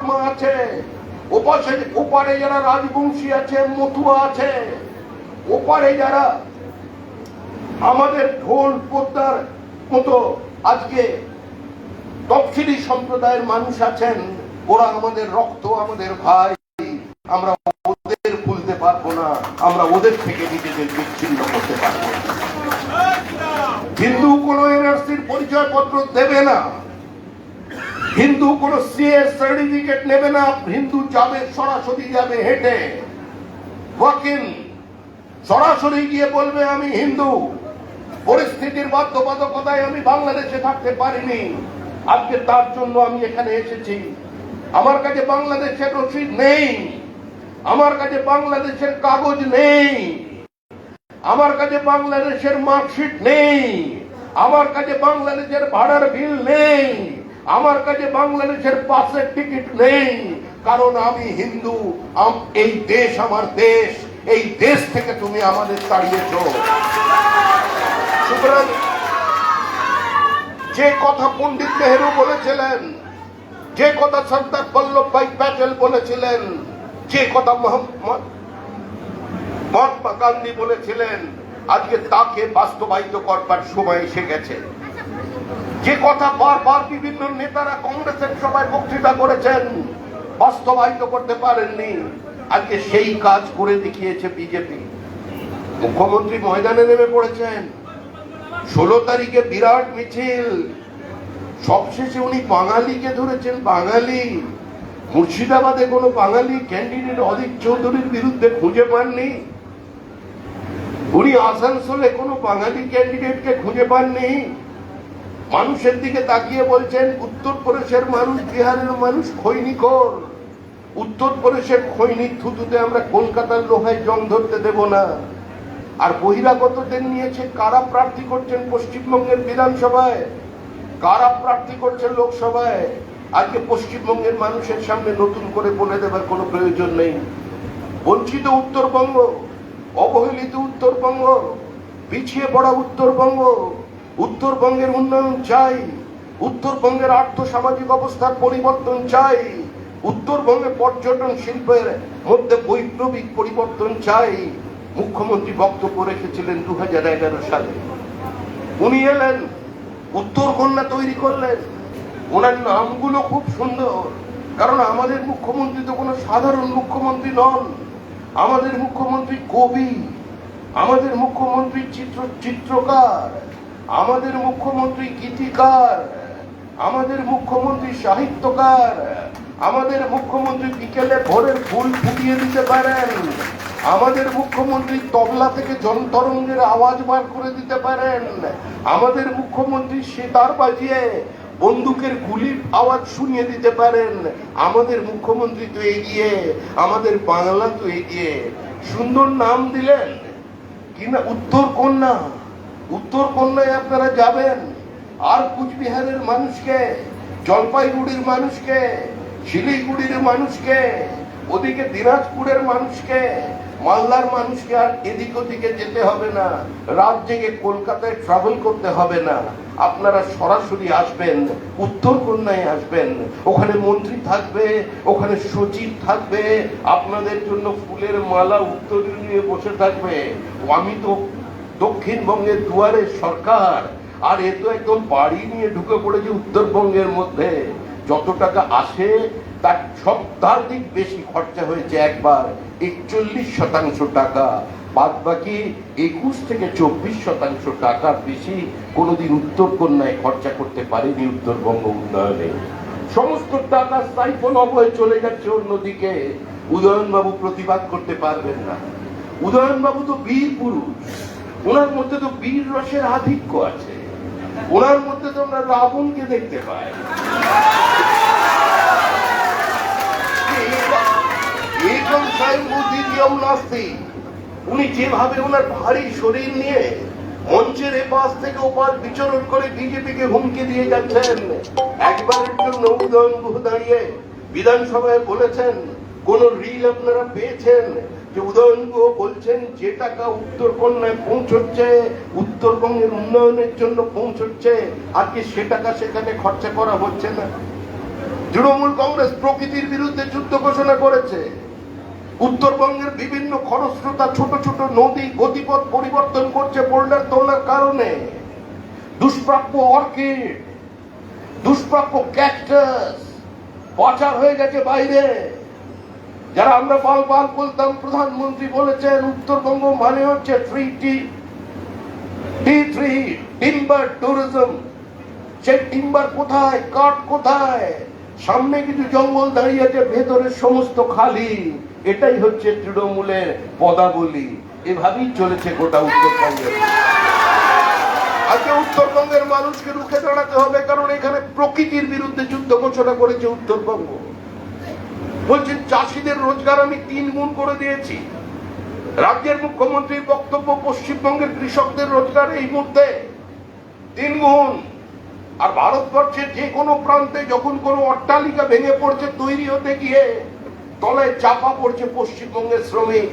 আছে, ওপাশে ওপারে যারা রাজবংশী আছে মতুয়া আছে, ওপারে যারা আমাদের ঢোল পোদ্দার মতো আজকে তফসিলি সম্প্রদায়ের মানুষ আছেন, ওরা আমাদের রক্ত, আমাদের ভাই, আমরা ওদের ভুলতে পারব না, আমরা ওদের থেকে নিজেদের বিচ্ছিন্ন করতে পারব হিন্দু কোন এনআরসির পরিচয় পত্র দেবে না। হিন্দু কোন সিএ সার্টিফিকেট নেবে না, হিন্দু যাবে, সরাসরি যাবে, হেঁটে। ওয়াকিল, সরাসরি গিয়ে বলবে, আমি হিন্দু। পরিস্থিতির বাধ্যবাধকতায় আমি বাংলাদেশে থাকতে পারিনি। আজকে তার জন্য আমি এখানে এসেছি। আমার কাছে বাংলাদেশের রসিদ নেই। আমার কাছে বাংলাদেশের কাগজ নেই। আমার কাছে বাংলাদেশের মার্কশিট নেই। আমার কাছে বাংলাদেশের ভাড়ার বিল নেই। আমার কাছে বাংলাদেশের পাসের টিকিট নেই। কারণ আমি হিন্দু এই দেশ আমার দেশ, এই দেশ থেকে তুমি আমাদের তাড়িয়েছ। সুতরাং যে কথা পণ্ডিত নেহেরু বলেছিলেন, যে কথা সর্দার বল্লভ ভাই প্যাটেল বলেছিলেন, যে কথা মহাত্মা গান্ধী বলেছিলেন, আজকে তাকে বাস্তবায়িত করবার সময় এসে গেছে। যে কথা বারবার বিভিন্ন নেতারা কংগ্রেসের সবাই বক্তৃতা করেছেন, বাস্তবায়িত করতে পারেননি। আজকে সেই কাজ করে দেখিয়েছে বিজেপি। মুখ্যমন্ত্রী ময়দানে নেমে পড়েছেন। ষোলো তারিখে বিরাট মিছিল। সবশেষে উনি বাঙালিকে ধরেছেন, বাঙালি। মুর্শিদাবাদে কোনো বাঙালি ক্যান্ডিডেট অদিত চৌধুরীর বিরুদ্ধে খুঁজে পাননি। উনি আসানসোলে কোনো বাঙালি ক্যান্ডিডেটকে খুঁজে পাননি। মানুষের দিকে তাকিয়ে বলছেন উত্তরপ্রদেশের মানুষ, বিহারের মানুষ খৈনিকর। উত্তরপ্রদেশের খৈনিক থুতুতে আমরা কলকাতার লোহায় জং ধরতে দেব না। আর বহিরাগতদের নিয়েছে কারা প্রার্থী করছেন পশ্চিমবঙ্গের বিধানসভায়? কারা প্রার্থী করছেন লোকসভায়? আজকে পশ্চিমবঙ্গের মানুষের সামনে নতুন করে বলে দেবার কোনো প্রয়োজন নেই। বঞ্চিত উত্তরবঙ্গ, অবহেলিত উত্তরবঙ্গ, পিছিয়ে পড়া উত্তরবঙ্গ উত্তরবঙ্গের উন্নয়ন চাই। উত্তরবঙ্গের আর্থ সামাজিক অবস্থার পরিবর্তন চাই। উত্তরবঙ্গে পর্যটন শিল্পের মধ্যে বৈপ্লবিক পরিবর্তন চাই। মুখ্যমন্ত্রী বক্তব্য রেখেছিলেন দু হাজার এগারো সালে। উনি এলেন, উত্তর কন্যা তৈরি করলেন। ওনার নামগুলো খুব সুন্দর। কারণ আমাদের মুখ্যমন্ত্রী তো কোনো সাধারণ মুখ্যমন্ত্রী নন। আমাদের মুখ্যমন্ত্রী কবি। আমাদের মুখ্যমন্ত্রী চিত্র চিত্রকার। আমাদের মুখ্যমন্ত্রী গীতিকার, আমাদের মুখ্যমন্ত্রী সাহিত্যকার, আমাদের মুখ্যমন্ত্রী বিকেলে ভোরের ফুল ফুটিয়ে দিতে পারেন, আমাদের মুখ্যমন্ত্রী তবলা থেকে জনতরঙ্গের আওয়াজ বার করে দিতে পারেন, আমাদের মুখ্যমন্ত্রী সেতার বাজিয়ে বন্দুকের গুলির আওয়াজ শুনিয়ে দিতে পারেন, আমাদের মুখ্যমন্ত্রী তো এগিয়ে, আমাদের বাংলা তো এগিয়ে। সুন্দর নাম দিলেন, কিনা উত্তর কন্যা উত্তর কন্যায় আপনারা যাবেন। আর কুচবিহারের মানুষকে, জলপাইগুড়ির মানুষকে, শিলিগুড়ির মানুষকে, ওদিকে দিনাজপুরের মানুষকে, মালদার মানুষকে আর এদিক ওদিকে যেতে হবে না। রাত জেগে কলকাতায় ট্রাভেল করতে হবে না। আপনারা সরাসরি আসবেন, উত্তর কন্যায় আসবেন। ওখানে মন্ত্রী থাকবে, ওখানে সচিব থাকবে, আপনাদের জন্য ফুলের মালা উত্তর নিয়ে বসে থাকবে। আমি তো দক্ষিণবঙ্গের দুয়ারে সরকার। আর এ তো একদম বাড়ি নিয়ে ঢুকে পড়েছে উত্তরবঙ্গের মধ্যে। যত টাকা আসে, তার সপ্তাধিক বেশি খরচা হয়েছে একবার। একচল্লিশ শতাংশ টাকা। বাদ বাকি একুশ থেকে চব্বিশ শতাংশ টাকার বেশি কোনোদিন উত্তর কন্যায় খরচা করতে পারেনি উত্তরবঙ্গ উন্নয়নে। সমস্ত টাকা সাইফল অবয়ে চলে যাচ্ছে অন্যদিকে। উদয়নবাবু প্রতিবাদ করতে পারবেন না। উদয়নবাবু তো বীর পুরুষ। ওনার মধ্যে তো বীর রসের আধিক্য আছে। ওনার মধ্যে তো আমরা রাবণকে দেখতে পাই। উনি যেভাবে ওনার ভারী শরীর নিয়ে মঞ্চের এপাশ থেকে ওপাশ বিচরণ করে বিজেপিকে হুমকি দিয়ে যাচ্ছেন একবারের জন্য উদয়ন গুহ দাঁড়িয়ে বিধানসভায় বলেছেন, কোন রিল আপনারা পেয়েছেন? যে উদয়ন বলছেন, যে টাকা উত্তর কন্যায় পৌঁছচ্ছে, উত্তরবঙ্গের উন্নয়নের জন্য পৌঁছচ্ছে আজকে সে টাকা সেখানে খরচা করা হচ্ছে না। তৃণমূল কংগ্রেস প্রকৃতির বিরুদ্ধে যুদ্ধ ঘোষণা করেছে। উত্তরবঙ্গের বিভিন্ন খরস্রোতা ছোট ছোট নদী গতিপথ পরিবর্তন করছে বোল্ডার তোলার কারণে। দুষ্প্রাপ্য অর্কিড, দুষ্প্রাপ্য ক্যাকটাস, পাচার হয়ে গেছে বাইরে। যারা আমরা বাল বলতাম, প্রধানমন্ত্রী বলেছেন, উত্তরবঙ্গ মানে হচ্ছে three T T three timber tourism সেই টিম্বার কোথায়, কাঠ কোথায়? সামনে কিছু জঙ্গল দাঁড়িয়ে আছে ভেতরে সমস্ত খালি। এটাই হচ্ছে তৃণমূলের পদাবলী। এভাবেই চলেছে গোটা উত্তরবঙ্গের আজকে উত্তরবঙ্গের মানুষকে রুখে দাঁড়াতে হবে, কারণ এখানে প্রকৃতির বিরুদ্ধে যুদ্ধ ঘোষণা করেছে উত্তরবঙ্গ। বলছেন, চাষিদের রোজগার আমি তিন গুণ করে দিয়েছি। রাজ্যের মুখ্যমন্ত্রীর বক্তব্য পশ্চিমবঙ্গের কৃষকদের রোজগার এই মুহূর্তে তিন গুণ। আর ভারতবর্ষের যে কোনো প্রান্তে যখন কোনো অট্টালিকা ভেঙে পড়ছে, তৈরি হতে গিয়ে তলায় চাপা পড়ছে পশ্চিমবঙ্গের শ্রমিক।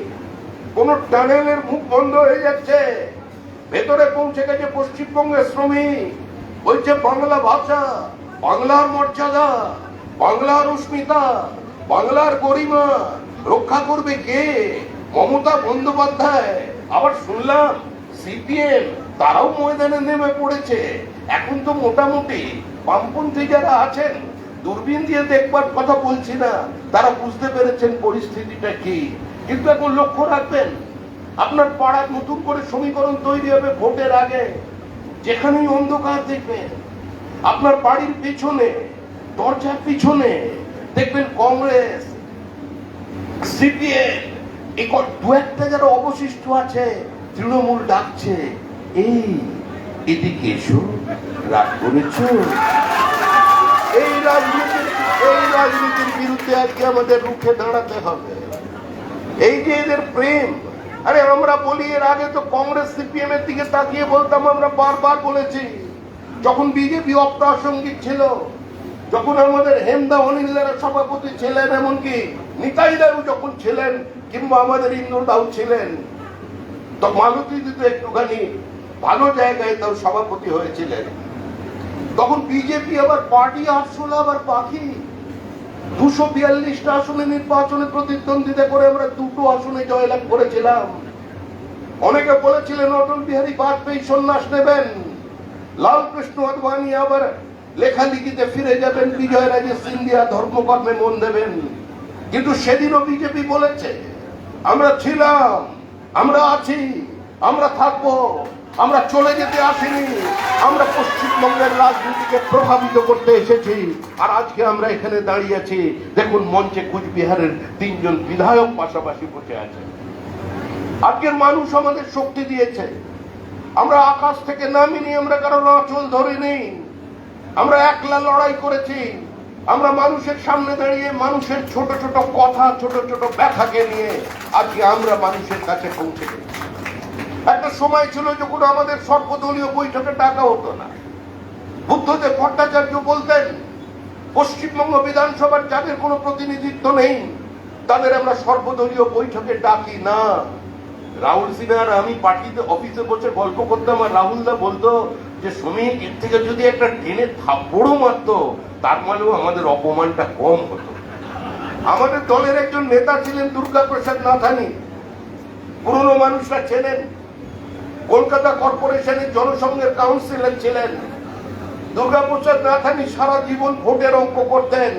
কোন টানেলের মুখ বন্ধ হয়ে যাচ্ছে। ভেতরে পৌঁছে গেছে পশ্চিমবঙ্গের শ্রমিক। বলছে, বাংলা ভাষা, বাংলার মর্যাদা, বাংলার উস্মিতা বাংলার গরিমা রক্ষা করবে কে? মমতা বন্দ্যোপাধ্যায়। আবার শুনলাম, সিপিএম, তারাও ময়দানে নেমে পড়েছে। এখন তো মোটামুটি বামপন্থী যারা আছেন, দূরবীন দিয়ে দেখবার কথা বলছি না। তারা বুঝতে পেরেছেন পরিস্থিতিটা কি। কিন্তু এখন লক্ষ্য রাখবেন, আপনার পাড়ার নতুন করে সমীকরণ তৈরি হবে ভোটের আগে। যেখানেই অন্ধকার দেখবেন, আপনার বাড়ির পিছনে, দরজার পিছনে দেখবেন কংগ্রেস সিপিএম এই দু একটা যারা অবশিষ্ট আছে, তৃণমূল ডাকছে। এই, এদিকে এসো, রাগ করেছ? এই রাজনীতির এই রাজনীতির বিরুদ্ধে আজকে আমাদের রুখে দাঁড়াতে হবে। এই যে এদের প্রেম, আরে আমরা বলি, এর আগে তো কংগ্রেস সিপিএম এর দিকে তাকিয়ে বলতাম, আমরা বারবার বলেছি। যখন বিজেপি অপ্রাসঙ্গিক ছিল যখন আমাদের হেমদা অনিন্দারা সভাপতি ছিলেন, এমনকি নিতাই নিতাইদারও যখন ছিলেন, কিংবা আমাদের ইন্দ্রদাও ছিলেন, তো মালতী তো একটুখানি ভালো জায়গায় তাও সভাপতি হয়েছিলেন। তখন বিজেপি আবার পার্টি আসলে, আবার পাখি। দুশো বিয়াল্লিশটা আসনে নির্বাচনে প্রতিদ্বন্দ্বিতা করে আমরা দুটো আসনে জয়লাভ করেছিলাম। অনেকে বলেছিলেন, অটল বিহারী বাজপেয়ী সন্ন্যাস নেবেন। লালকৃষ্ণ আদবানি আবার লেখালেখিতে ফিরে যাবেন, বিজয় রাজে সিন্ধিয়া ধর্মকর্মে মন দেবেন। কিন্তু সেদিনও বিজেপি বলেছে, আমরা ছিলাম, আমরা আছি, আমরা থাকব, আমরা চলে যেতে আসিনি, আমরা পশ্চিমবঙ্গের রাজনীতিকে প্রভাবিত করতে এসেছি, আর আজকে আমরা এখানে দাঁড়িয়ে আছি। দেখুন, মঞ্চে কুচবিহারের তিনজন বিধায়ক পাশাপাশি বসে আছে। আজকের মানুষ আমাদের শক্তি দিয়েছে। আমরা আকাশ থেকে নামিনি, আমরা কারও আঁচল ধরিনি। আমরা একলা লড়াই করেছি। আমরা মানুষের সামনে দাঁড়িয়ে, মানুষের ছোট ছোট কথা, ছোট ছোট ব্যথাকে নিয়ে আজকে আমরা মানুষের কাছে পৌঁছে একটা সময় ছিল যখন আমাদের সর্বদলীয় বৈঠকে টাকা হতো না। বুদ্ধদেব ভট্টাচার্য বলতেন, পশ্চিমবঙ্গ বিধানসভার যাদের কোনো প্রতিনিধিত্ব নেই, তাদের আমরা সর্বদলীয় বৈঠকে ডাকি না। রাহুল সিনহার আমি পার্টিতে অফিসে বসে গল্প করতাম আর রাহুল দা বলতো যে শ্রমিক এর থেকে যদি একটা ট্রেনে থাপ্পড়ও মারতো, তার মানেও আমাদের অপমানটা কম হতো। আমাদের দলের একজন নেতা ছিলেন দুর্গা প্রসাদ নাথানি। পুরনো মানুষরা ছিলেন কলকাতা কর্পোরেশনের জনসংঘের কাউন্সিলর ছিলেন। দুর্গাপ্রসাদ নাথানি সারা জীবন ভোটের অঙ্ক করতেন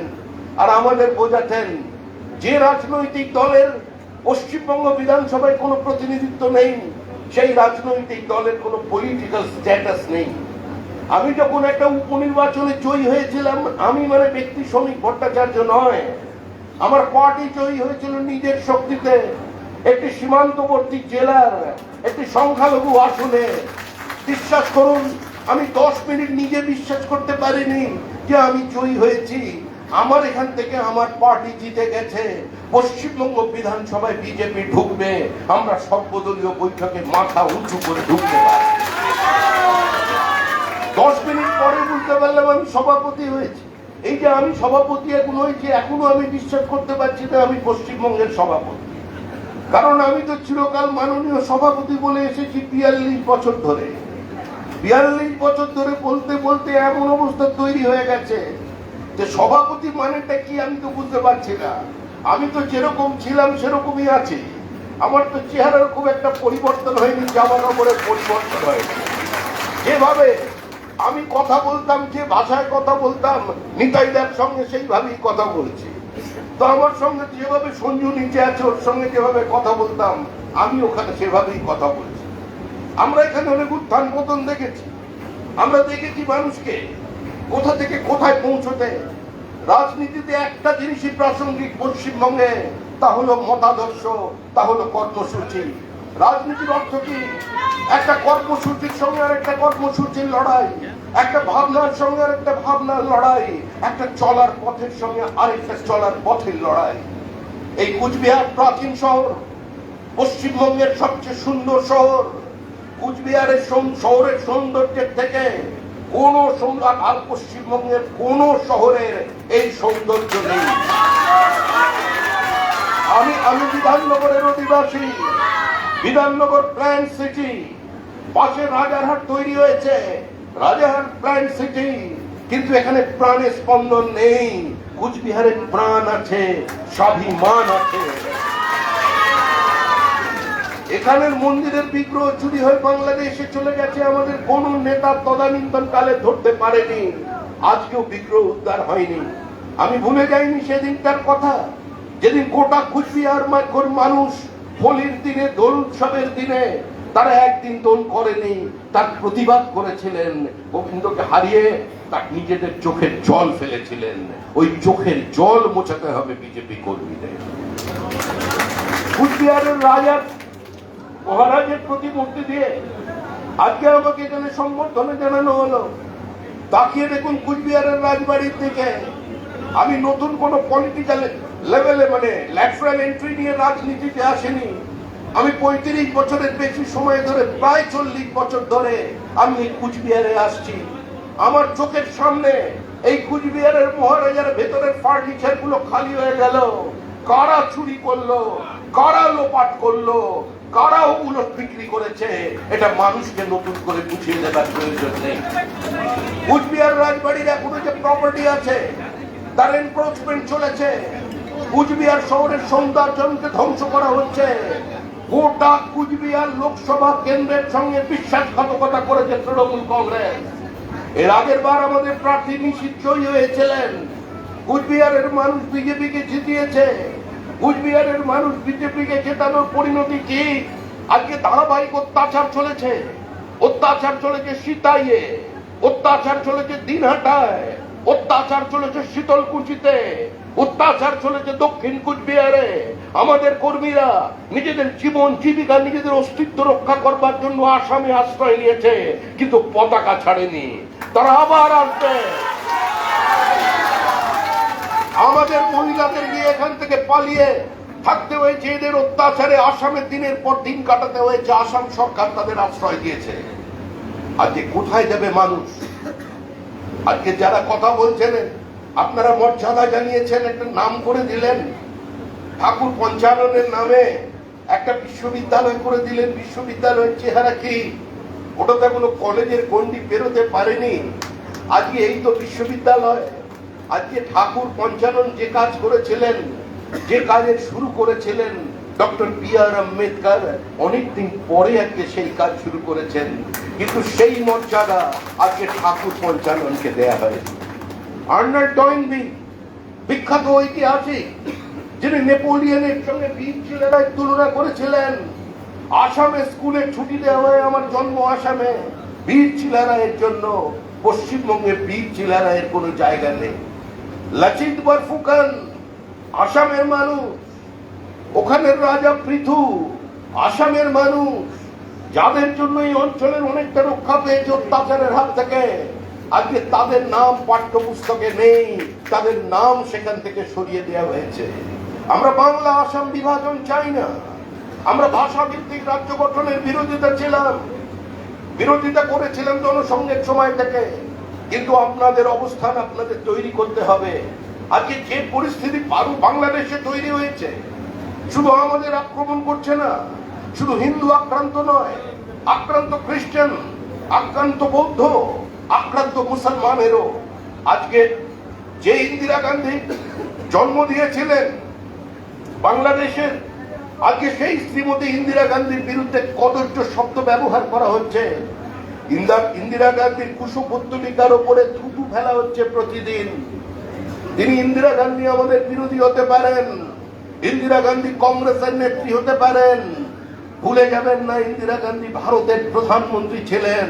আর আমাদের বোঝাতেন যে রাজনৈতিক দলের পশ্চিমবঙ্গ বিধানসভায় কোনো প্রতিনিধিত্ব নেই, সেই রাজনৈতিক দলের কোনো পলিটিক্যাল স্ট্যাটাস নেই। আমি যখন একটা উপনির্বাচনে জয়ী হয়েছিলাম, আমি মানে ব্যক্তি শ্রমিক, ভট্টাচার্য নয়। আমার পার্টি জয়ী হয়েছিল নিজের শক্তিতে। একটি সীমান্তবর্তী জেলার, একটি সংখ্যালঘু আসনে। বিশ্বাস করুন, আমি দশ মিনিট নিজে বিশ্বাস করতে পারিনি যে আমি জয়ী হয়েছি। আমার এখান থেকে আমার পার্টি জিতে গেছে। পশ্চিমবঙ্গ বিধানসভায় বিজেপি ঢুকবে। আমরা সর্বদলীয় বৈঠকে মাথা উঁচু করে ঢুকতে দশ মিনিট পরে বুঝতে পারলাম আমি সভাপতি হয়েছি। এই যে আমি সভাপতি এখন হয়েছি এখনও আমি বিশ্বাস করতে পারছি না আমি পশ্চিমবঙ্গের সভাপতি। কারণ আমি তো চিরকাল মাননীয় সভাপতি বলে এসেছি বিয়াল্লিশ বছর ধরে। বিয়াল্লিশ বছর ধরে বলতে বলতে এমন অবস্থা তৈরি হয়ে গেছে যে সভাপতি মানেটা কি আমি তো বুঝতে পারছি না। আমি তো যেরকম ছিলাম, সেরকমই আছি। আমার তো চেহারার খুব একটা পরিবর্তন হয়নি জামা কাপড়ের পরিবর্তন হয়নি। যেভাবে আমি কথা বলতাম, যে ভাষায় কথা বলতাম, নিতাইদার সঙ্গে সেইভাবেই কথা বলছি। তো আমার সঙ্গে যেভাবে সঞ্জু নিচে আছে, ওর সঙ্গে যেভাবে কথা বলতাম, আমি ওখানে সেভাবেই কথা বলছি। আমরা এখানে অনেক উত্থান পতন দেখেছি। আমরা দেখেছি মানুষকে কোথা থেকে কোথায় পৌঁছতে? রাজনীতিতে একটা জিনিসই প্রাসঙ্গিক পশ্চিমবঙ্গে, তা হলো মতাদর্শ, তা হলো কর্মসূচি। রাজনীতির অর্থ কি? একটা কর্মসূচির সঙ্গে আর একটা কর্মসূচির লড়াই, একটা ভাবনার সঙ্গে আর একটা ভাবনার লড়াই, একটা চলার পথের সঙ্গে আরেকটা চলার পথের লড়াই। এই কুচবিহার প্রাচীন শহর, পশ্চিমবঙ্গের সবচেয়ে সুন্দর শহর, কুচবিহারের শহরের সৌন্দর্যের থেকে কোন সুন্দর আর পশ্চিমবঙ্গের কোন শহরের এই সৌন্দর্য নেই। আমি আমি বিধাননগরের অধিবাসী। Bidhannagar plan city. পাশে রাজারহাট তৈরি হয়েছে। Rajarhat plan city. কিন্তু এখানে প্রাণের স্পন্দন নেই। কুচবিহারের প্রাণ আছে, স্বাভিমান আছে। এখানের মন্দিরের বিগ্রহ চুরি হয়ে বাংলাদেশে চলে গেছে, আমাদের কোন নেতা তদানীন্তন কালে ধরতে পারেনি। আজকেও বিগ্রহ উদ্ধার হয়নি। আমি ভুলে যাইনি সেদিন তার কথা। যেদিন গোটা কুচবিহার মানুষ হোলির দিনে, দোল উৎসবের দিনে তারা একদিন দোল করেনি, তার প্রতিবাদ করেছিলেন। গোবিন্দকে হারিয়ে তার নিজেদের চোখের জল ফেলেছিলেন। ওই চোখের জল মোছাতে হবে বিজেপি কর্মীদের। কুচবিহারের রাজার মহারাজের প্রতিমূর্তি দিয়ে আজকে আমাকে এখানে সম্বর্ধনা জানানো হলো। তাকিয়ে দেখুন কুচবিহারের রাজবাড়ির দিকে। আমি নতুন কোন পলিটিক্যাল লেভেলে মানে ল্যাটারাল এন্ট্রি নিয়ে রাজনীতিতে আসেনি। আমি পঁয়ত্রিশ বছরের বেশি সময় ধরে, প্রায় চল্লিশ বছর ধরে আমি কুচবিহারে আসছি। আমার চোখের সামনে এই কুচবিহারের মহারাজার ভেতরের ফার্নিচারগুলো খালি হয়ে গেল। কারা চুরি করল? কারা লোপাট করল? কারা ওগুলো বিক্রি করেছে? এটা মানুষকে নতুন করে বুঝিয়ে দেবার প্রয়োজন নেই। কুচবিহার রাজবাড়ির এখনও যে প্রপার্টি আছে, তার এনক্রোচমেন্ট চলেছে। কুচবিহার শহরের সৌন্দর্যকে ধ্বংস করা হচ্ছে। গোটা কুচবিহার লোকসভা কেন্দ্রের সঙ্গে বিশ্বাসঘাতকতা করেছে তৃণমূল কংগ্রেস। এর আগের বার আমাদের প্রার্থী নিষিদ্ধই হয়েছিলেন। কুচবিহারের মানুষ বিজেপিকে জিতিয়েছে। কুচবিহারের মানুষ বিজেপিকে জেতানোর পরিণতি কি? আজকে ধারাবাহিক অত্যাচার চলেছে। অত্যাচার চলেছে সীতাইয়ে। অত্যাচার চলেছে দিনহাটায়। অত্যাচার চলেছে শীতলকুচিতে। অত্যাচার চলেছে দক্ষিণ কুচবিহারে। আমাদের কর্মীরা নিজেদের জীবন, জীবিকা, নিজেদের অস্তিত্ব রক্ষা করবার জন্য আসামে আশ্রয় নিয়েছে, কিন্তু পতাকা ছাড়েনি। তারা আবার আসবে। আমাদের মহিলাদের এখান থেকে পালিয়ে থাকতে হয়েছে, এদের অত্যাচারে আসামের দিনের পর দিন কাটাতে হয়েছে, আসাম সরকার তাদের আশ্রয় দিয়েছে। আজকে কোথায় যাবে মানুষ? আজকে যারা কথা বলছেন, আপনারা মর্যাদা জানিয়েছেন, একটা নাম করে দিলেন। ঠাকুর পঞ্চাননের নামে একটা বিশ্ববিদ্যালয় করে দিলেন। বিশ্ববিদ্যালয়ের চেহারা কি? ওটাতে কোনো কলেজের গন্ডি পেরোতে পারেনি। আজকে এই তো বিশ্ববিদ্যালয়। আজকে ঠাকুর পঞ্চানন যে কাজ করেছিলেন, যে কাজের শুরু করেছিলেন, ডক্টর বি আর আম্বেদকর অনেকদিন পরে আজকে সেই কাজ শুরু করেছেন। কিন্তু সেই মর্যাদা আজকে ঠাকুর পঞ্চাননকে দেয়া হয়েছে আর্নাল্ড ডয়েনবি, বিখ্যাত ঐতিহাসিক, যিনি নেপোলিয়নের সঙ্গে বীর ছেলেরাই তুলনা করেছিলেন, আসামে স্কুলে ছুটি দেওয়া হয় আমার জন্ম আসামে, বীর চিলারায়ের জন্য পশ্চিমবঙ্গে বীর চিলারায়ের কোনো জায়গা নেই। লাচিত বরফুকান, আসামের মানুষ, ওখানের রাজা পৃথু, আসামের মানুষ, যাদের জন্য এই অঞ্চলের অনেকটা রক্ষা পেয়েছে অত্যাচারের হাত থেকে, আজকে তাদের নাম পাঠ্যপুস্তকে নেই, তাদের নাম সেখান থেকে সরিয়ে দেওয়া হয়েছে। আমরা বাংলা, আসাম বিভাজন চাই না। আমরা ভাষা ভিত্তিক রাজ্য গঠনের বিরোধিতা ছিলাম। বিরোধিতা করেছিলাম জনসংঘের সময় থেকে। কিন্তু আপনাদের অবস্থান আপনাদের তৈরি করতে হবে। আজকে যে পরিস্থিতি পারু বাংলাদেশে তৈরি হয়েছে, শুধু আমাদের আক্রমণ করছে না, শুধু হিন্দু আক্রান্ত নয়, আক্রান্ত খ্রিস্টান, আক্রান্ত বৌদ্ধ, আক্রান্ত মুসলমানেরও। আজকে যে ইন্দিরা গান্ধী জন্ম দিয়েছিলেন বাংলাদেশের, আজকে সেই শ্রীমতী ইন্দিরা গান্ধীর বিরুদ্ধে কদর্য শব্দ ব্যবহার করা হচ্ছে। ইন্দিরা গান্ধীর কুশপুত্তলিকার ওপরে থুতু ফেলা হচ্ছে প্রতিদিন। তিনি ইন্দিরা গান্ধী আমাদের বিরোধী হতে পারেন। ইন্দিরা গান্ধী কংগ্রেসের নেত্রী হতে পারেন। ভুলে যাবেন না ইন্দিরা গান্ধী ভারতের প্রধানমন্ত্রী ছিলেন।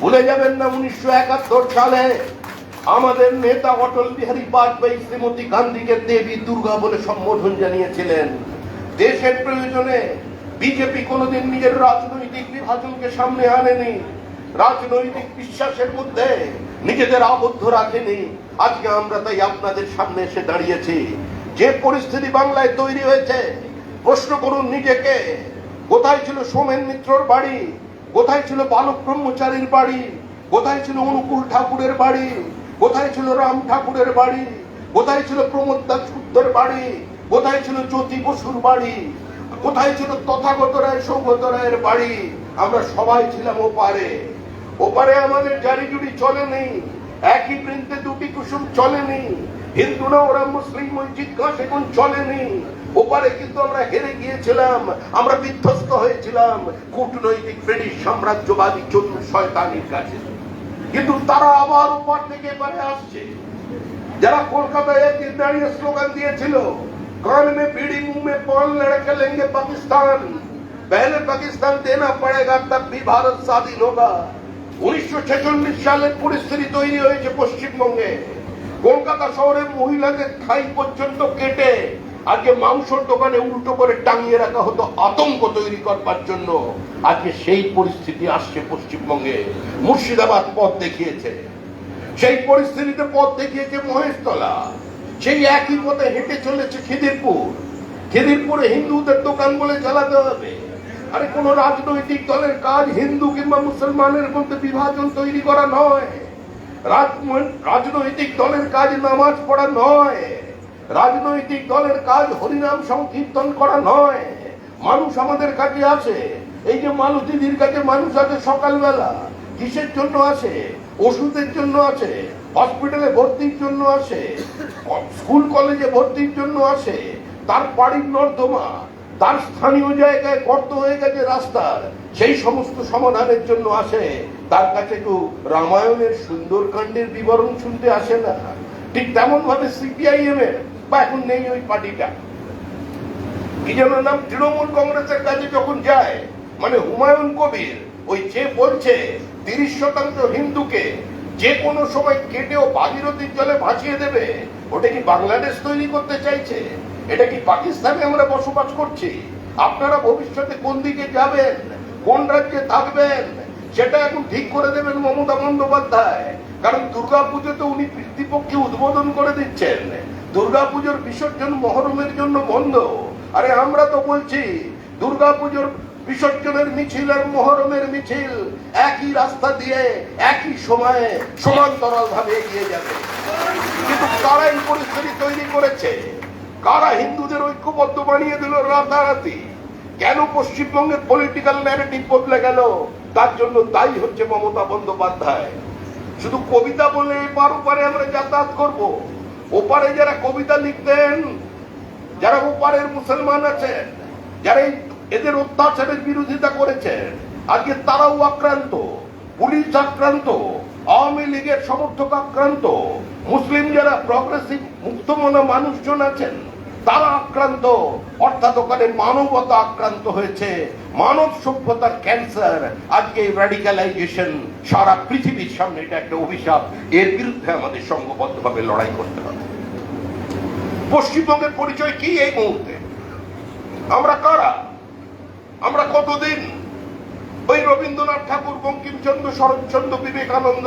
ভুলে যাবেন না উনিশশো একাত্তর সালে আমাদের নেতা অটল বিহারী বাজপেয়ী শ্রীমতী গান্ধীকে দেবী দুর্গা বলে সম্বোধন জানিয়েছিলেন। দেশের প্রয়োজনে বিজেপি কোনোদিন নিজের রাজনৈতিক বিভাজনকে সামনে আনেনি। রাজনৈতিক বিশ্বাসের মধ্যে নিজেদের আবদ্ধ রাখেনি। আজকে আমরা তাই আপনাদের সামনে এসে দাঁড়িয়েছি। যে পরিস্থিতি বাংলায় তৈরি হয়েছে, প্রশ্ন করুন নিজেকে। কোথায় ছিল সোমেন মিত্রর বাড়ি? কোথায় ছিল বালক ব্রহ্মচারীর বাড়ি? কোথায় ছিল অনুকূল ঠাকুরের বাড়ি? কোথায় ছিল রাম ঠাকুরের বাড়ি? কোথায় ছিল প্রমোদ দাসগুপ্তর বাড়ি? কোথায় ছিল জ্যোতি বসুর বাড়ি? কোথায় ছিল তথাগত রায় সৌগত রায়ের বাড়ি? আমরা সবাই ছিলাম ওপারে। ওপারে আমাদের জারি জুড়ি চলেনি একই বৃন্তে দুটি কুসুম চলেনি হিন্দুরা ওরা মুসলিম ওই জিজ্ঞাসা এখন চলেনি ওপারে কিন্তু আমরা হেরে গিয়েছিলাম আমরা বিধ্বস্ত হয়েছিলাম কূটনৈতিক ব্রিটিশ সাম্রাজ্যবাদী চতুর শয়তানির কাছে কিন্তু তারা আবার ওপার থেকে এবারে আসছে যারা কলকাতায় একদিন দাঁড়িয়ে স্লোগান দিয়েছিল कान में बीड़ी मुंह में पान लड़के लेंगे पाकिस्तान पहले पाकिस्तान देना पड़ेगा तब भी भारत স্বাধীন होगा উনিশশো ছেচল্লিশ সালের পরিস্থিতি তৈরি হয়েছে পশ্চিমবঙ্গে। কলকাতা শহরের মহিলাদের খাই পর্যন্ত কেটে আজকে মাংসর দোকানে উল্টো করে টাঙিয়ে রাখা হতো আতঙ্ক তৈরি করবার জন্য। আজকে সেই পরিস্থিতি আসছে পশ্চিমবঙ্গে। মুর্শিদাবাদ পথ দেখিয়েছে। সেই পরিস্থিতিতে পথ দেখিয়েছে মহেশতলা। সেই একই পথে হেঁটে চলেছে খিদিরপুর। খিদিরপুরে হিন্দুদের দোকান বলে চালাতে হবে। আরে কোন রাজনৈতিক দলের কাজ হিন্দু কিংবা মুসলমানের মধ্যে বিভাজন তৈরি করা নয়। রাজনৈতিক দলের কাজ নামাজ পড়া নয়। রাজনৈতিক দলের কাজ হরিনাম সংকীর্তন করা নয়। মানুষ আমাদের কাছে আছে। এই যে মালতীদির কাছে মানুষ আছে সকালবেলা, কিসের জন্য আছে? ওষুধের জন্য আছে, হসপিটালে ভর্তির জন্য আছে, স্কুল কলেজে ভর্তির জন্য আছে, তার বাড়ির নর্দমা তার স্থানীয় জায়গায় গর্ত হয়ে গেছে রাস্তার। সেই সমস্ত সমাধানের জন্য আসে। তার কাছে কেউ রামায়ণের সুন্দরকাণ্ডের বিবরণ শুনতে আসে না। ঠিক তেমন ভাবে সিপিআইএম এর বা এখন নেই ওই পার্টিটা। কি যেন নাম, তৃণমূল কংগ্রেসের কাছে যখন যায় মানে হুমায়ুন কবির, ওই যে বলছে, তিরিশ শতাংশ হিন্দুকে যে কোনো সময় কেটেও ভাগীরথীর জলে ভাসিয়ে দেবে, ওটা কি বাংলাদেশ তৈরি করতে চাইছে? এটা কি পাকিস্তানে আমরা বসবাস করছি? আপনারা ভবিষ্যতে কোন দিকে যাবেন? কোন রাজ্যে থাকবেন? সেটা এখন ঠিক করে দেবেন মমতা বন্দ্যোপাধ্যায়। কারণ দুর্গা পুজোতে উনি পিতৃপক্ষে উদ্বোধন করে দিচ্ছেন। দুর্গা পুজোর বিসর্জন মহরমের জন্য বন্ধ। আরে আমরা তো বলছি দুর্গা পুজোর বিসর্জনের মিছিল আর মহরমের মিছিল একই রাস্তা দিয়ে, একই সময়ে সমান্তরাল ভাবে এগিয়ে যাবে। কিন্তু কারা এই পরিস্থিতি তৈরি করেছে। কারা হিন্দুদের ঐক্যবদ্ধ বানিয়ে দিল রাতারাতি? কেন পশ্চিমবঙ্গের পলিটিক্যাল ন্যারেটিভ বদলে গেল? তার জন্য দায়ী হচ্ছে মমতা বন্দ্যোপাধ্যায়। শুধু কবিতা বলে এপার ওপারে আমরা যাতায়াত করব। ওপারে যারা কবিতা লিখতেন, যারা ওপারের মুসলমান আছেন, যারা এদের অত্যাচারের বিরোধিতা করেছেন, আজকে তারাও আক্রান্ত, পুলিশ আক্রান্ত, আওয়ামী লীগের সমর্থক আক্রান্ত, মুসলিম যারা প্রগ্রেসিভ মুক্তমনা মানুষজন আছেন তারা আক্রান্ত, অর্থাৎ ওখানে মানবতা আক্রান্ত হয়েছে। মানব সভ্যতার ক্যান্সার আজকে র্যাডিক্যালাইজেশন সারা পৃথিবীর সামনে এটা একটা অভিশাপ। এর বিরুদ্ধে আমাদের সংঘবদ্ধভাবে লড়াই করতে হবে। পশ্চিমবঙ্গের পরিচয় কি এই মুহূর্তে? আমরা কারা? আমরা কতদিন? ওই রবীন্দ্রনাথ ঠাকুর, বঙ্কিমচন্দ্র শরৎচন্দ্র বিবেকানন্দ,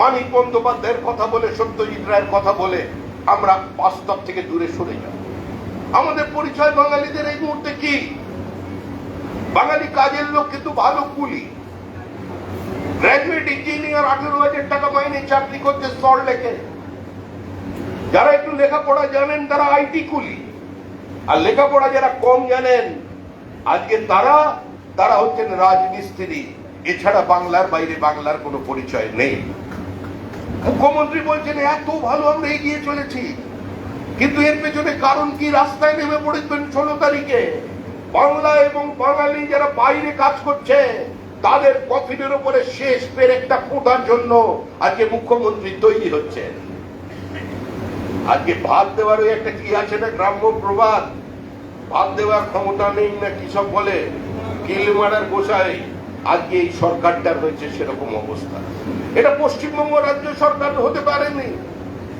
মানিক বন্দ্যোপাধ্যায়ের কথা বলে, সত্যজিৎ রায়ের কথা বলে, আমরা বাস্তব থেকে দূরে সরে যাব আমাদের পরিচয় বাঙালিদের এই মুহূর্তে কি? বাঙালি কাজের লোক কিন্তু ভালো কুলি। গ্রাজুয়েট ইঞ্জিনিয়ার আঠেরো হাজার টাকা মাইনে চাকরি করছে সল্ট লেকে যারা একটু লেখাপড়া জানেন, তারা আইটি কুলি। আর লেখাপড়া যারা কম জানেন, আজকে তারা তারা হচ্ছেন রাজমিস্ত্রি। এছাড়া বাংলার বাইরে বাংলার কোনো পরিচয় নেই। মুখ্যমন্ত্রী বলছেন, এত ভালো আমরা এগিয়ে চলেছি। কিন্তু এর পেছনে কারণ কি? রাস্তায় নেমে পড়েছেন ষোলো তারিখে। বাংলা এবং বাঙালি যারা বাইরে কাজ করছে, তাদের কফিনের উপরে শেষ পের একটা ফোটার জন্য আজকে মুখ্যমন্ত্রী তৈরি হচ্ছে আজকে ভাত দেওয়ার ওই একটা কি আছে না, গ্রাম্য প্রবাদ? ভাত দেওয়ার ক্ষমতা নেই না, কি সব বলে? কিল মারার গোসাই। আজকে এই সরকারটা হয়েছে সেরকম অবস্থা। এটা পশ্চিমবঙ্গ রাজ্য সরকার হতে পারেনি।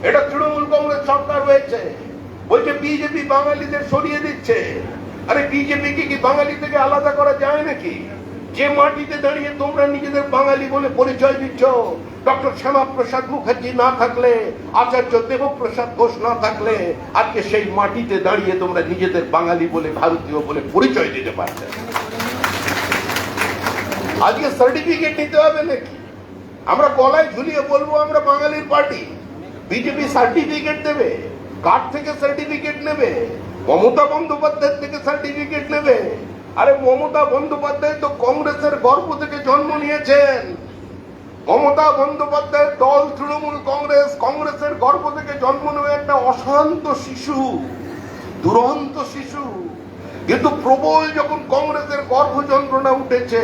এটা তৃণমূল কংগ্রেস সরকার হয়েছে। বলছে বিজেপি বাঙালিদের সরিয়ে দিচ্ছে। আরে বিজেপি কি কি বাঙালি থেকে আলাদা করা যায় নাকি? যে মাটিতে দাঁড়িয়ে তোমরা নিজেদের বাঙালি বলে পরিচয় দিচ্ছ, ডক্টর শ্যামা প্রসাদ মুখার্জি না থাকলে, আচার্য দেবপ্রসাদ ঘোষ না থাকলে, আজকে সেই মাটিতে দাঁড়িয়ে তোমরা নিজেদের বাঙালি বলে, ভারতীয় বলে পরিচয় দিতে পারছে আজকে সার্টিফিকেট নিতে হবে নাকি? আমরা গলায় ঝুলিয়ে বলব, আমরা বাঙালির পার্টি বিজেপি সার্টিফিকেট দেবে কার থেকে সার্টিফিকেট নেবে, মমতা বন্দ্যোপাধ্যায়ের থেকে সার্টিফিকেট নেবে। আরে মমতা বন্দ্যোপাধ্যায় তো কংগ্রেসের গর্ভ থেকে জন্ম নিয়েছেন। মমতা বন্দ্যোপাধ্যায়ের দল, তৃণমূল কংগ্রেস, কংগ্রেসের গর্ভ থেকে জন্ম নেওয়া একটা অশান্ত শিশু, দুরন্ত শিশু। কিন্তু প্রবল যখন কংগ্রেসের গর্ভ যন্ত্রণা উঠেছে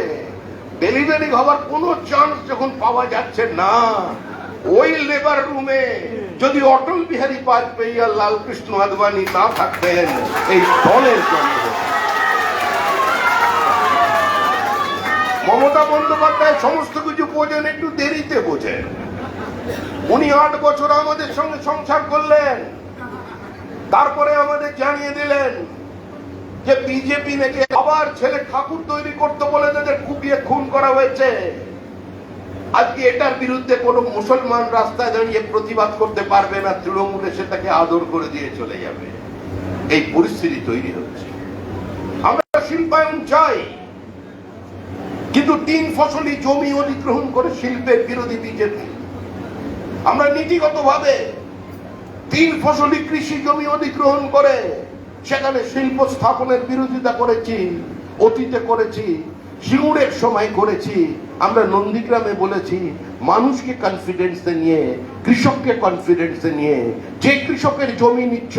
ডেলিভারি হওয়ার কোনো চান্স যখন পাওয়া যাচ্ছে না। ওই লেবার রুমে যদি অটল বিহারী বাজপেয়ী আর লালকৃষ্ণ আদবানি না থাকতেন, এই দলের জন্য মমতা বন্দ্যোপাধ্যায় সমস্ত কিছু বোঝেন, একটু দেরিতে বোঝেন। উনি আট বছর আমাদের সঙ্গে সংসার করলেন। তারপরে আমাদের জানিয়ে দিলেন যে বিজেপি নাকি আবার ছেলে ঠাকুর তৈরি করতে বলে তাদের কুপিয়ে খুন করা হয়েছে। আজকে এটার বিরুদ্ধে কোনো মুসলমান রাস্তায় দাঁড়িয়ে প্রতিবাদ করতে পারবে না, তৃণমূল এসে তাকে আদর করে দিয়ে চলে যাবে। এই পরিস্থিতি তৈরি হচ্ছে। আমরা শিল্পায়ন চাই, কিন্তু তিন ফসলি জমি অধিগ্রহণ করে শিল্পের বিরোধী বিজেপি। আমরা নীতিগতভাবে তিন ফসলি কৃষি জমি অধিগ্রহণ করে সেখানে শিল্প স্থাপনের বিরোধিতা করেছি, অতীতে করেছি সিঙ্গুরের সময় করেছি। আমরা নন্দীগ্রামে বলেছি, মানুষকে কনফিডেন্সে নিয়ে, কৃষককে কনফিডেন্সে নিয়ে, যে কৃষকের জমি নিচ্ছ,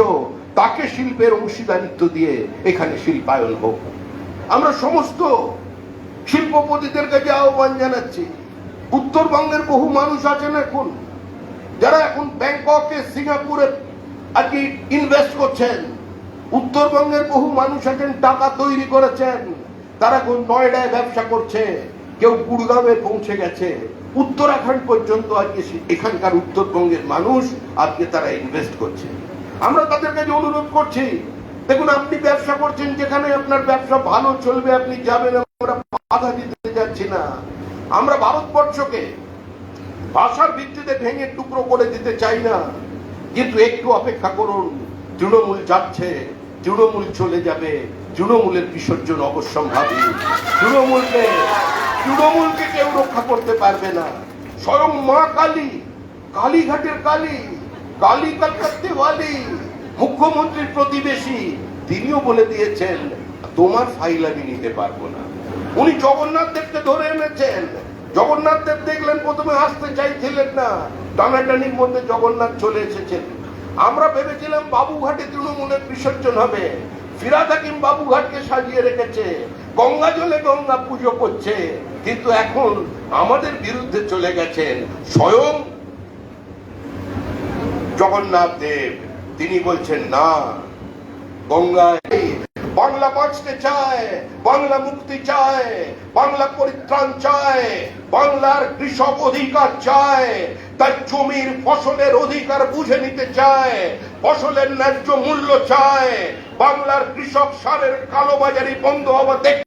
তাকে শিল্পের অংশীদারিত্ব দিয়ে এখানে শিল্পায়ন হোক। আমরা সমস্ত শিল্পপতিদের কাছে আহ্বান জানাচ্ছি। উত্তরবঙ্গের বহু মানুষ আছেন এখন, যারা এখন ব্যাংককে সিঙ্গাপুরে আর কি ইনভেস্ট করছেন। উত্তরবঙ্গের বহু মানুষ আছেন, টাকা তৈরি করেছেন। তারা এখন নয়ডায় ব্যবসা করছে। কেউ গুড়গাঁওয়ে পৌঁছে গেছে। উত্তরাখণ্ড পর্যন্ত আজকে এখানকার উত্তরবঙ্গের মানুষ আজকে তারা ইনভেস্ট করছে। আমরা তাদের কাছে অনুরোধ করছি, দেখুন, আপনি ব্যবসা করছেন যেখানে আপনার ব্যবসা ভালো চলবে, আপনি যাবেন, আমরা বাধা দিতে যাচ্ছি না। আমরা ভারতবর্ষকে ভাষার ভিত্তিতে ভেঙে টুকরো করে দিতে চাই না। কিন্তু একটু অপেক্ষা করুন, তৃণমূল যাচ্ছে, তৃণমূল চলে যাবে। তৃণমূলের বিসর্জন অবশ্যম্ভাবী তৃণমূলকে তৃণমূলকে কেউ রক্ষা করতে পারবে না। স্বয়ং মা কালী, কালীঘাটের কালী কালী কলকাত্তে ওয়ালি, মুখ্যমন্ত্রীর প্রতিবেশী, তিনিও বলে দিয়েছেন, তোমার ফাইল আমি নিতে পারব না। উনি জগন্নাথ দেবকে ধরে এনেছেন। জগন্নাথ দেব দেখলেন, প্রথমে আসতে চাইছিলেন না। টানাটানির মধ্যে জগন্নাথ চলে এসেছেন। আমরা ভেবেছিলাম বাবুঘাটে তৃণমূলের বিসর্জন হবে। ফিরাদ হাকিম বাবুঘাটকে সাজিয়ে রেখেছে। গঙ্গা জলে গঙ্গা পুজো করছে। কিন্তু এখন আমাদের বিরুদ্ধে চলে গেছেন স্বয়ং জগন্নাথ দেব। তিনি বলছেন, না, গঙ্গায় বাংলা বাঁচতে চায়, বাংলা মুক্তি চায়, বাংলা পরিত্রাণ চায়, বাংলার কৃষক অধিকার চায় তার জমির ফসলের অধিকার বুঝে নিতে চায়, ফসলের ন্যায্য মূল্য চায় বাংলার কৃষক সারের কালোবাজারি বন্ধ হওয়া দেখ